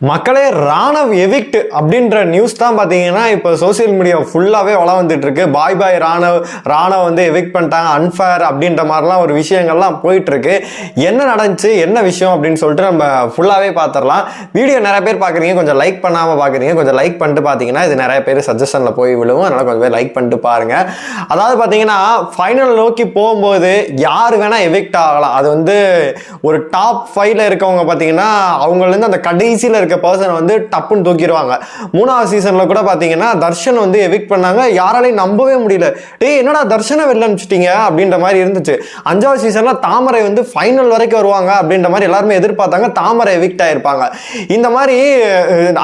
மக்களே ராணவ் எவிக்ட் அப்படின்ற நியூஸ் தான் பார்த்தீங்கன்னா இப்போ சோஷியல் மீடியா ஃபுல்லாகவே வள வந்துட்டு இருக்கு பாய் பாய் ராணவ் ராணவ் வந்து எவிக்ட் பண்ணிட்டாங்க அன்ஃபேர் அப்படின்ற மாதிரிலாம் ஒரு விஷயங்கள்லாம் போயிட்டு இருக்கு என்ன நடந்துச்சு என்ன விஷயம் அப்படின்னு சொல்லிட்டு நம்ம ஃபுல்லாகவே பார்த்துடலாம். வீடியோ நிறைய பேர் பார்க்குறீங்க கொஞ்சம் லைக் பண்ணாமல் பார்க்குறீங்க கொஞ்சம் லைக் பண்ணிட்டு பார்த்தீங்கன்னா இது நிறைய பேர் சஜஷனில் போய் விழுவும். அதனால் கொஞ்சம் பேர் லைக் பண்ணிட்டு பாருங்க. அதாவது பார்த்தீங்கன்னா ஃபைனல் நோக்கி போகும்போது யார் வேணால் எவிக்ட் ஆகலாம். அது வந்து ஒரு டாப் ஃபைவ்ல இருக்கவங்க பார்த்தீங்கன்னா அவங்கலேருந்து அந்த கடைசியில் இருக்க பர்சன் வந்து டப்புன்னு தூக்கிடுவாங்க. மூணாவது சீசனில் கூட பார்த்தீங்கன்னா தர்ஷன் வந்து எவிக் பண்ணாங்க. யாராலையும் நம்பவே முடியல. டேய் என்னடா தர்ஷனை வெளில அனுப்பிச்சிட்டீங்க? அப்படின்ற மாதிரி இருந்துச்சு. அஞ்சாவது சீசனில் தாமரை வந்து ஃபைனல் வரைக்கும் வருவாங்க அப்படின்ற மாதிரி எல்லாருமே எதிர்பார்த்தாங்க. தாமரை எவிக்ட் ஆயிருப்பாங்க. இந்த மாதிரி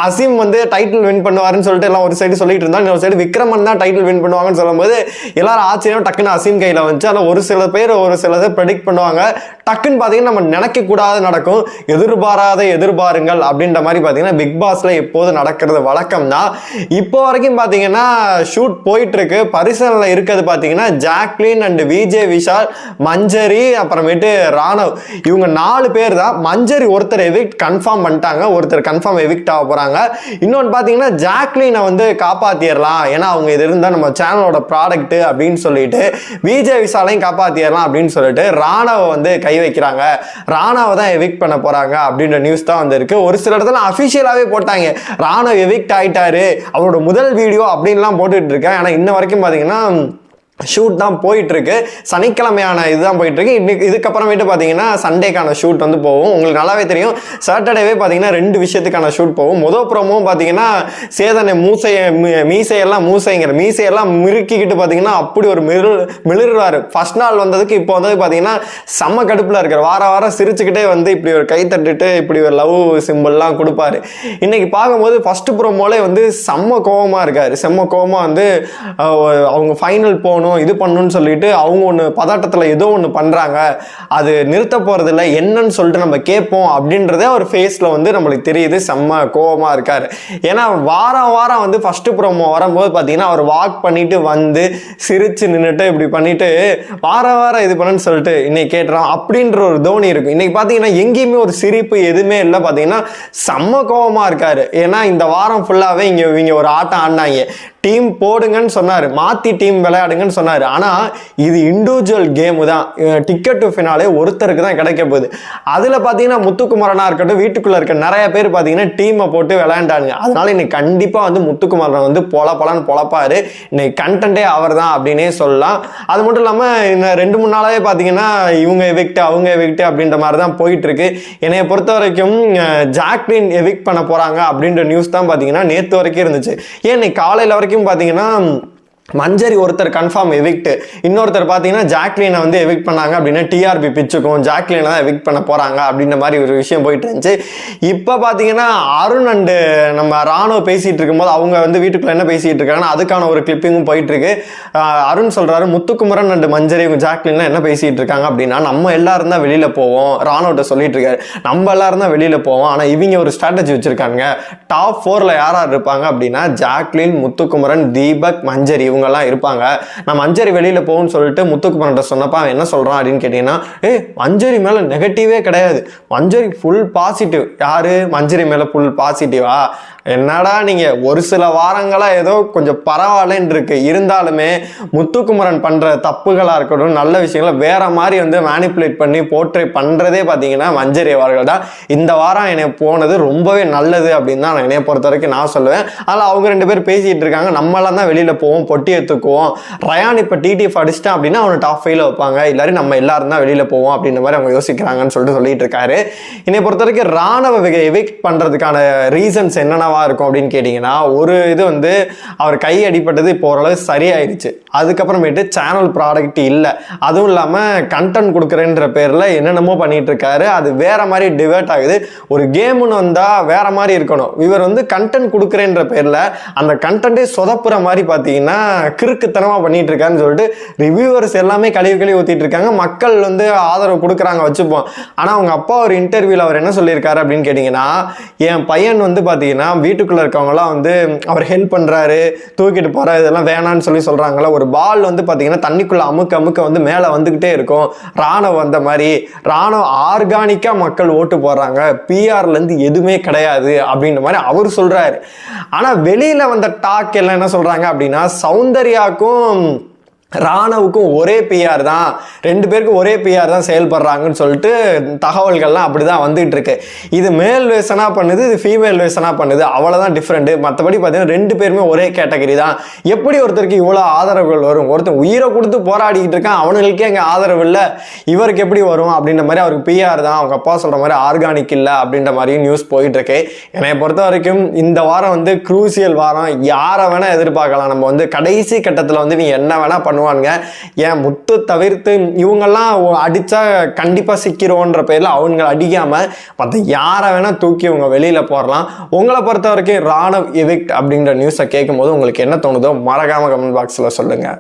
அசீம் வந்து டைட்டில் வின் பண்ணுவாருன்னு சொல்லிட்டு எல்லாம் ஒரு சைடு சொல்லிட்டு இருந்தாங்க. இன்னொரு சைடு விக்ரமன் தான் டைட்டில் வின் பண்ணுவாங்கன்னு சொல்லும்போது எல்லாரும் ஆச்சரியம் டக்குன்னு அசீம் கையில் வந்துச்சு. அதில் ஒரு சில பேர் ஒரு சில பேர் ப்ரெடிக்ட் பண்ணுவாங்க. டக்குன்னு பார்த்தீங்கன்னா நம்ம நினைக்கக்கூடாது நடக்கும். எதிர்பாராத எதிர்பாருங்கள் அப்படின்ற மாதிரி பார்த்தீங்கன்னா பிக் பாஸில் எப்போது நடக்கிறது வழக்கம் தான் இப்போ வரைக்கும் பார்த்தீங்கன்னா ஷூட் போயிட்டுருக்கு. பரிசலில் பரிசனில் இருக்கிறது பார்த்தீங்கன்னா ஜாக்லின் அண்ட் விஜய் விஷால் மஞ்சரி அப்புறமேட்டு ராணவ். இவங்க நாலு பேர் தான் மஞ்சரி ஒருத்தர் எவிக்ட் கன்ஃபார்ம் பண்ணிட்டாங்க. ஒருத்தர் கன்ஃபார்ம் எவிக்ட் ஆக போகிறாங்க இன்னொன்று பார்த்தீங்கன்னா ஜாக்லினை வந்து காப்பாற்றிடலாம் ஏன்னா அவங்க இது இருந்தால் நம்ம சேனலோட ப்ராடக்ட்டு அப்படின்னு சொல்லிட்டு விஜய் விஷாலையும் காப்பாற்றிடலாம் அப்படின்னு சொல்லிட்டு ராணவை வந்து கை வைக்கிறாங்க. ராணாவை தான் எவிக்ட் பண்ண போகிறாங்க அப்படின்ற நியூஸ் தான் வந்திருக்கு. ஒரு சில இடத்துல அஃபிஷியலாகவே போட்டாங்க. ராணவ் எவிக்ட் ஆகிட்டாரு அவரோட முதல் வீடியோ அப்படின்லாம் போட்டுட்டு இருக்கேன். ஆனால் இன்ன வரைக்கும் பார்த்தீங்கன்னா ஷூட் தான் போயிட்டுருக்கு. சனிக்கிழமையான இதுதான் போயிட்டுருக்கு. இன்னைக்கு இதுக்கப்புறமேட்டு பார்த்தீங்கன்னா சண்டேக்கான ஷூட் வந்து போகும். உங்களுக்கு நல்லாவே தெரியும். சாட்டர்டேவே பார்த்தீங்கன்னா ரெண்டு விஷயத்துக்கான ஷூட் போகும். மொதல் புறமும் பார்த்தீங்கன்னா சேதனை மூசையை மீ- மீசையெல்லாம் மூசைங்கிற மீசையெல்லாம் மிருக்கிக்கிட்டு பார்த்தீங்கன்னா அப்படி ஒரு மிரு மிளிர்றாரு ஃபர்ஸ்ட் நாள் வந்ததுக்கு இப்போ வந்தது பார்த்தீங்கன்னா செம்ம கடுப்பில் இருக்கார். வார வாரம் சிரிச்சுக்கிட்டே வந்து இப்படி ஒரு கை தட்டுட்டு இப்படி ஒரு லவ் சிம்பிள்லாம் கொடுப்பாரு. இன்னைக்கு பார்க்கும்போது ஃபஸ்ட்டு ப்ரோமோலே வந்து செம்ம கோபமாக இருக்காரு. செம்ம கோபமாக வந்து அவங்க ஃபைனல் போகணும். இது பண்ணணும்னு சொல்லிட்டு அவங்க ஒன்று பதாட்டத்தில் ஏதோ ஒன்று பண்ணுறாங்க அது நிறுத்த போகிறதில்ல என்னன்னு சொல்லிட்டு நம்ம கேட்போம் அப்படின்றதே ஒரு ஃபேஸில் வந்து நம்மளுக்கு தெரியுது. செம்ம கோபமாக இருக்கார். ஏன்னா வாரம் வாரம் வந்து ஃபஸ்ட்டு ப்ரோமோ வரும்போது பார்த்தீங்கன்னா அவர் வாக் பண்ணிட்டு வந்து சிரித்து நின்றுட்டு இப்படி பண்ணிட்டு வாரம் வாரம் இது பண்ணுன்னு சொல்லிட்டு இன்னைக்கு கேட்டுறோம் அப்படின்ற ஒரு தோனி இருக்கும். இன்னைக்கு பார்த்தீங்கன்னா எங்கேயுமே ஒரு சிரிப்பு எதுவுமே இல்லை. பார்த்தீங்கன்னா செம்ம கோபமாக இருக்காரு. ஏன்னா இந்த வாரம் ஃபுல்லாகவே இங்கே இவங்க ஒரு ஆட்டம் ஆடினாங்க. டீம் போடுங்கன்னு சொன்னார் மாற்றி டீம் விளையாடுங்கன்னு சொன்னார். ஆனால் இது இண்டிவிஜுவல் கேமு தான். டிக்கெட் டு ஃபினாலே ஒருத்தருக்கு தான் கிடைக்க போகுது. அதில் பார்த்தீங்கன்னா முத்துக்குமரனாக இருக்கட்டும் வீட்டுக்குள்ளே இருக்க நிறைய பேர் பார்த்தீங்கன்னா டீமை போட்டு விளையாண்டானுங்க. அதனால் இன்னைக்கு கண்டிப்பாக வந்து முத்துக்குமரன் வந்து பொல பொலன்னு பொழப்பார் இன்னைக்கு கண்டென்ட்டே அவர் தான் அப்படின்னே சொல்லலாம். அது மட்டும் இல்லாமல் இன்னும் ரெண்டு மூணு நாளாவே பார்த்தீங்கன்னா இவங்க எவிக்ட் அவங்க எவிக்ட் அப்படின்ற மாதிரி தான் போயிட்டுருக்கு. என்னைய பொறுத்த வரைக்கும் ஜாக்லின் எவிக்ட் பண்ண போகிறாங்க அப்படின்ற நியூஸ் தான் பார்த்தீங்கன்னா நேற்று வரைக்கும் இருந்துச்சு. ஏன் இன்னைக்கு காலையில் வரைக்கும் பார்த்தீங்கன்னா மஞ்சரி ஒருத்தர் கன்ஃபார்ம் எவிக்ட் இன்னொருத்தர் பார்த்தீங்கன்னா ஜாக்லினை வந்து எவிக்ட் பண்ணாங்க அப்படின்னா டிஆர்பி பிச்சுக்கும் ஜாக்லினை தான் எவிக்ட் பண்ண போகிறாங்க அப்படின்ற மாதிரி ஒரு விஷயம் போயிட்டு இருந்துச்சு. இப்போ பார்த்தீங்கன்னா அருண் அண்டு நம்ம ராணுவ பேசிகிட்டு இருக்கும்போது அவங்க வந்து வீட்டுக்குள்ளே என்ன பேசிகிட்டு இருக்காங்கன்னா அதுக்கான ஒரு கிளிப்பிங்கும் போயிட்டுருக்கு அருண் சொல்கிறாரு முத்துக்குமரன் அண்டு மஞ்சரி ஜாக்லின்லாம் என்ன பேசிகிட்டு இருக்காங்க? அப்படின்னா நம்ம எல்லாரும் தான் வெளியில் போவோம் ராணுவட்ட சொல்லிட்டு இருக்காரு. நம்ம எல்லாரும் தான் வெளியில் போவோம் ஆனால் இவங்க ஒரு ஸ்ட்ராட்டஜி வச்சுருக்காங்க டாப் ஃபோரில் யார் யார் இருப்பாங்க அப்படின்னா ஜாக்லின் முத்துக்குமரன் தீபக் மஞ்சரி. இவங்கெல்லாம் இருப்பாங்க. நான் மஞ்சரி வெளியில் போகும்னு சொல்லிட்டு முத்துக்குமரன்ட்ட சொன்னப்ப அவன் என்ன சொல்கிறான் அப்படின்னு கேட்டிங்கன்னா ஏ மஞ்சரி மேலே நெகட்டிவே கிடையாது. மஞ்சரி ஃபுல் பாசிட்டிவ் யார்? மஞ்சரி மேலே ஃபுல் பாசிட்டிவா என்னடா நீங்கள் ஒரு சில வாரங்களாக ஏதோ கொஞ்சம் பரவாயில்லன்னு இருக்கு. இருந்தாலுமே முத்துக்குமரன் பண்ணுற தப்புகளாக இருக்கட்டும் நல்ல விஷயங்களை வேற மாதிரி வந்து மேனிப்புலேட் பண்ணி போர்ட்ரேட் பண்ணுறதே பார்த்தீங்கன்னா மஞ்சரி அவர்கள் தான். இந்த வாரம் என்னை போனது ரொம்பவே நல்லது அப்படின்னு தான் நான் என்னைய பொறுத்த வரைக்கும் நான் சொல்லுவேன். அதில் அவங்க ரெண்டு பேர் பேசிகிட்டு இருக்காங்க. நம்மளாம் தான் வெளியில் போவோம் பொட்டி எடுத்துக்குவோம் ரயான் இப்போ டிடிஎஃப் அடிச்சிட்டான் அப்படின்னா அவனை டாப் ஃபைவ்ல வைப்பாங்க. எல்லாரும் நம்ம எல்லாரும் தான் வெளியில் போவோம் அப்படின்ற மாதிரி அவங்க யோசிக்கிறாங்கன்னு சொல்லிட்டு சொல்லிட்டு இருக்காரு. என்னை பொறுத்த வரைக்கும் ராணுவ எவிக்ட் பண்ணுறதுக்கான ரீசன்ஸ் என்னென்னவா இருக்கும் அப்படின்னு கேட்டிங்கன்னா ஒரு இது வந்து அவர் கை அடிப்பட்டது இப்போ ஓரளவு சரியாயிருச்சு. அதுக்கப்புறமேட்டு சேனல் ப்ராடக்ட் இல்லை. அதுவும் இல்லாமல் கண்டென்ட் கொடுக்குறேன்ற பேரில் என்னென்னமோ பண்ணிகிட்டு இருக்காரு. அது வேறு மாதிரி டிவேர்ட் ஆகுது. ஒரு கேம்னு வந்தால் வேறு மாதிரி இருக்கணும். இவர் வந்து கண்டென்ட் கொடுக்குறேன்ற பேரில் அந்த கண்டென்ட்டே சொதப்புற மாதிரி பார்த்தீங்கன்னா கிறுக்குத்தனமாக பண்ணிட்டு இருக்காருன்னு சொல்லிட்டு ரிவ்யூவர்ஸ் எல்லாமே கழுவி கழுவி ஊற்றிட்டு இருக்காங்க மக்கள் வந்து ஆதரவு கொடுக்குறாங்க வச்சுப்போம். ஆனால் அவங்க அப்பா ஒரு இன்டர்வியூவில் அவர் என்ன சொல்லியிருக்காரு அப்படின்னு கேட்டிங்கன்னா என் பையன் வந்து பார்த்தீங்கன்னா வீட்டுக்குள்ளே இருக்கவங்கலாம் வந்து அவர் ஹெல்ப் பண்ணுறாரு தூக்கிட்டு போறாரு இதெல்லாம் வேணான்னு சொல்லி சொல்கிறாங்களா ஒரு பால் வந்து பார்த்தீங்கன்னா தண்ணிக்குள்ளே அமுக்க அமுக்க வந்து மேலே வந்துக்கிட்டே இருக்கும். ராணுவம் வந்த மாதிரி ராணுவம் ஆர்கானிக்காக மக்கள் ஓட்டு போடுறாங்க. பிஆர்லேருந்து எதுவுமே கிடையாது அப்படின்ற மாதிரி அவர் சொல்கிறாரு ஆனால் வெளியில் வந்த டாக் எல்லாம் என்ன சொல்கிறாங்க அப்படின்னா சவுண்ட் சௌந்தர்யாக்கும் ராணவுக்கும் ஒரே பிஆர் தான். ரெண்டு பேருக்கும் ஒரே பிஆர் தான் செயல்படுறாங்கன்னு சொல்லிட்டு தகவல்கள்லாம் அப்படி தான் வந்துகிட்டு இருக்கு. இது மேல் வேசனாக பண்ணுது இது ஃபீமேல் வேசனாக பண்ணுது. அவ்வளோதான் டிஃப்ரெண்ட்டு மற்றபடி பார்த்தீங்கன்னா ரெண்டு பேருமே ஒரே கேட்டகரி தான். எப்படி ஒருத்தருக்கு இவ்வளோ ஆதரவுகள் வரும்? ஒருத்தன் உயிரை கொடுத்து போராடிக்கிட்டு இருக்கான் அவனுங்களுக்கே அங்கே ஆதரவு இல்லை. இவருக்கு எப்படி வரும்? அப்படின்ற மாதிரி அவருக்கு பிஆர் தான். அவங்க அப்பா சொல்கிற மாதிரி ஆர்கானிக் இல்லை அப்படின்ற மாதிரியும் நியூஸ் போயிட்டுருக்கு என்னை பொறுத்த வரைக்கும் இந்த வாரம் வந்து குரூசியல் வாரம். யாரை வேணால் எதிர்பார்க்கலாம். நம்ம வந்து கடைசி கட்டத்தில் வந்து நீ என்ன வேணா பண்ணுவானுங்க. ஏன் முத்து தவிர்த்து இவங்கெல்லாம் அடித்தா கண்டிப்பாக கண்டிப்பா சிக்கிறோன்ற பேர்ல அடிக்காமல் மற்ற யாரை வேணால் தூக்கி இவங்க வெளியில் போடலாம். உங்களை பொறுத்த வரைக்கும் ராணவ் எவிக்ட் அப்படின்ற நியூஸை கேட்கும்போது உங்களுக்கு என்ன தோணுதோ மறக்காமல் கமெண்ட் பாக்ஸில் சொல்லுங்கள்